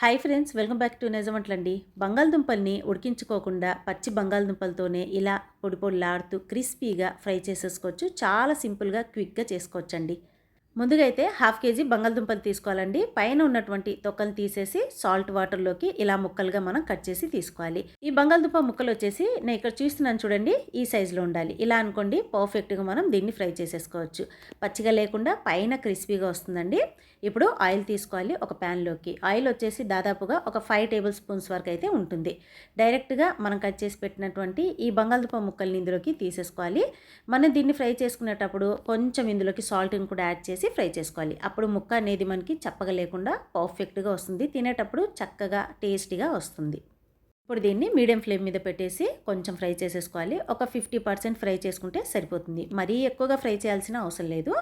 Hi friends welcome back to నిజమంట్లండి. బంగాళదుంపల్ని ఉడికించుకోకుండా పచ్చి బంగాళదుంపలతోనే ఇలా పొడి పొడిలాడుతూ క్రిస్పీగా ఫ్రై చేసేసుకోవచ్చు. చాలా సింపుల్గా క్విక్గా చేసుకోవచ్చండి. ముందుగా అయితే హాఫ్ కేజీ బంగాళదుంపలు తీసుకోవాలండి. పైన ఉన్నటువంటి తొక్కలు తీసేసి సాల్ట్ వాటర్లోకి ఇలా ముక్కలుగా మనం కట్ చేసి తీసుకోవాలి. ఈ బంగాళదుంప ముక్కలు వచ్చేసి నేను ఇక్కడ చూస్తున్నాను చూడండి ఈ సైజులో ఉండాలి. ఇలా అనుకోండి పర్ఫెక్ట్గా మనం దీన్ని ఫ్రై చేసేసుకోవచ్చు. పచ్చిగా లేకుండా పైన క్రిస్పీగా వస్తుందండి. ఇప్పుడు ఆయిల్ తీసుకోవాలి ఒక ప్యాన్లోకి ఆయిల్ వచ్చేసి దాదాపుగా ఒక ఫైవ్ టేబుల్ స్పూన్స్ వరకు అయితే ఉంటుంది. డైరెక్ట్గా మనం కట్ చేసి పెట్టినటువంటి ఈ బంగాళదుంప ముక్కల్ని ఇందులోకి తీసేసుకోవాలి. మనం దీన్ని ఫ్రై చేసుకునేటప్పుడు కొంచెం ఇందులోకి సాల్ట్ని కూడా యాడ్ చేసి ఫ్రై చేసుకోవాలి. అప్పుడు ముక్క అనేది మనకి చప్పగా లేకుండా పర్ఫెక్ట్గా వస్తుంది. తినేటప్పుడు చక్కగా టేస్టీగా వస్తుంది. ఇప్పుడు దీన్ని మీడియం ఫ్లేమ్ మీద పెట్టేసి కొంచెం ఫ్రై చేసేసుకోవాలి. ఒక ఫిఫ్టీ పర్సెంట్ ఫ్రై చేసుకుంటే సరిపోతుంది. మరీ ఎక్కువగా ఫ్రై చేయాల్సిన అవసరం లేదు.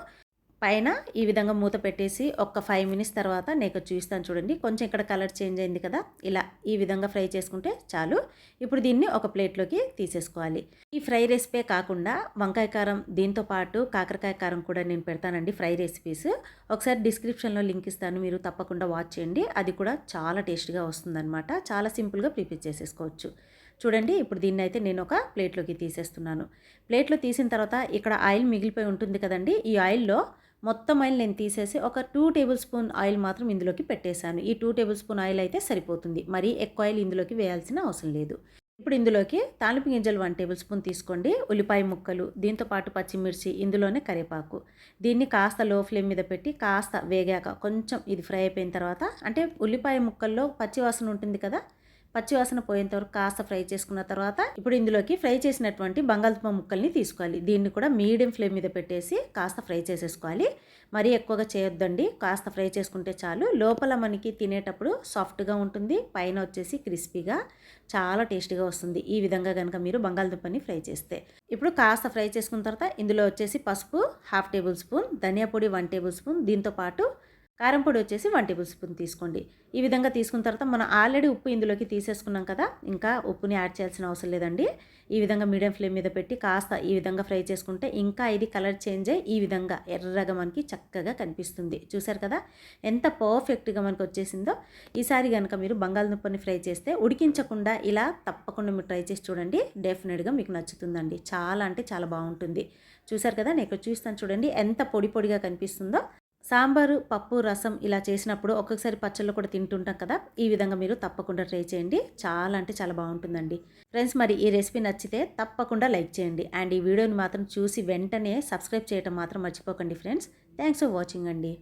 పైన ఈ విధంగా మూత పెట్టేసి ఒక ఫైవ్ మినిట్స్ తర్వాత నేను చూస్తాను చూడండి. కొంచెం ఇక్కడ కలర్ చేంజ్ అయింది కదా ఇలా ఈ విధంగా ఫ్రై చేసుకుంటే చాలు. ఇప్పుడు దీన్ని ఒక ప్లేట్లోకి తీసేసుకోవాలి. ఈ ఫ్రై రెసిపీ కాకుండా వంకాయ కారం దీంతో పాటు కాకరకాయ కారం కూడా నేను పెడతానండి ఫ్రై రెసిపీస్ ఒకసారి డిస్క్రిప్షన్లో లింక్ ఇస్తాను మీరు తప్పకుండా వాచ్ చేయండి. అది కూడా చాలా టేస్ట్గా వస్తుందన్నమాట. చాలా సింపుల్గా ప్రిపేర్ చేసేసుకోవచ్చు. చూడండి ఇప్పుడు దీన్ని అయితే నేను ఒక ప్లేట్లోకి తీసేస్తున్నాను. ప్లేట్లో తీసిన తర్వాత ఇక్కడ ఆయిల్ మిగిలిపోయి ఉంటుంది కదండి ఈ ఆయిల్లో మొత్తం ఆయిల్ నేను తీసేసి ఒక టూ టేబుల్ స్పూన్ ఆయిల్ మాత్రం ఇందులోకి పెట్టేశాను. ఈ టూ టేబుల్ స్పూన్ ఆయిల్ అయితే సరిపోతుంది. మరీ ఎక్కువ ఆయిల్ ఇందులోకి వేయాల్సిన అవసరం లేదు. ఇప్పుడు ఇందులోకి తాలింపు గింజలు వన్ టేబుల్ స్పూన్ తీసుకోండి. ఉల్లిపాయ ముక్కలు దీంతో పాటు పచ్చిమిర్చి ఇందులోనే కరివేపాకు. దీన్ని కాస్త లో ఫ్లేమ్ మీద పెట్టి కాస్త వేగాక కొంచెం ఇది ఫ్రై అయిపోయిన తర్వాత అంటే ఉల్లిపాయ ముక్కల్లో పచ్చివాసన ఉంటుంది కదా పచ్చివాసన పోయేంత వరకు కాస్త ఫ్రై చేసుకున్న తర్వాత ఇప్పుడు ఇందులోకి ఫ్రై చేసినటువంటి బంగాళదుంప ముక్కల్ని తీసుకోవాలి. దీన్ని కూడా మీడియం ఫ్లేమ్ మీద పెట్టేసి కాస్త ఫ్రై చేసేసుకోవాలి. మరీ ఎక్కువగా చేయొద్దండి. కాస్త ఫ్రై చేసుకుంటే చాలు. లోపల మనకి తినేటప్పుడు సాఫ్ట్గా ఉంటుంది. పైన వచ్చేసి క్రిస్పీగా చాలా టేస్టీగా వస్తుంది. ఈ విధంగా కనుక మీరు బంగాళదుంపని ఫ్రై చేస్తే. ఇప్పుడు కాస్త ఫ్రై చేసుకున్న తర్వాత ఇందులో వచ్చేసి పసుపు హాఫ్ టేబుల్ స్పూన్ ధనియా పొడి వన్ టేబుల్ స్పూన్. దీంతో పాటు కారం పొడి వచ్చేసి వన్ టేబుల్ స్పూన్ తీసుకోండి. ఈ విధంగా తీసుకున్న తర్వాత మనం ఆల్రెడీ ఉప్పు ఇందులోకి తీసేసుకున్నాం కదా ఇంకా ఉప్పుని యాడ్ చేయాల్సిన అవసరం లేదండి. ఈ విధంగా మీడియం ఫ్లేమ్ మీద పెట్టి కాస్త ఈ విధంగా ఫ్రై చేసుకుంటే ఇంకా ఇది కలర్ చేంజ్ అయ్యి ఈ విధంగా ఎర్రగా మనకి చక్కగా కనిపిస్తుంది. చూసారు కదా? ఎంత పర్ఫెక్ట్గా మనకు వచ్చేసిందో. ఈసారి కనుక మీరు బంగాళదుంపని ఫ్రై చేస్తే ఉడికించకుండా ఇలా తప్పకుండా మీరు ట్రై చేసి చూడండి. డెఫినెట్గా మీకు నచ్చుతుందండి. చాలా అంటే చాలా బాగుంటుంది. చూసారు కదా? నేను ఇక్కడ చూస్తాను చూడండి. ఎంత పొడి పొడిగా కనిపిస్తుందో. సాంబారు పప్పు రసం ఇలా చేసినప్పుడు ఒక్కొక్కసారి పచ్చళ్ళు కూడా తింటుంటాం కదా. ఈ విధంగా మీరు తప్పకుండా ట్రై చేయండి. చాలా అంటే చాలా బాగుంటుందండి. ఫ్రెండ్స్ మరి ఈ రెసిపీ నచ్చితే తప్పకుండా లైక్ చేయండి. అండ్ ఈ వీడియోని మాత్రం చూసి వెంటనే సబ్స్క్రైబ్ చేయడం మాత్రం మర్చిపోకండి ఫ్రెండ్స్. థ్యాంక్స్ ఫర్ వాచింగ్ అండి.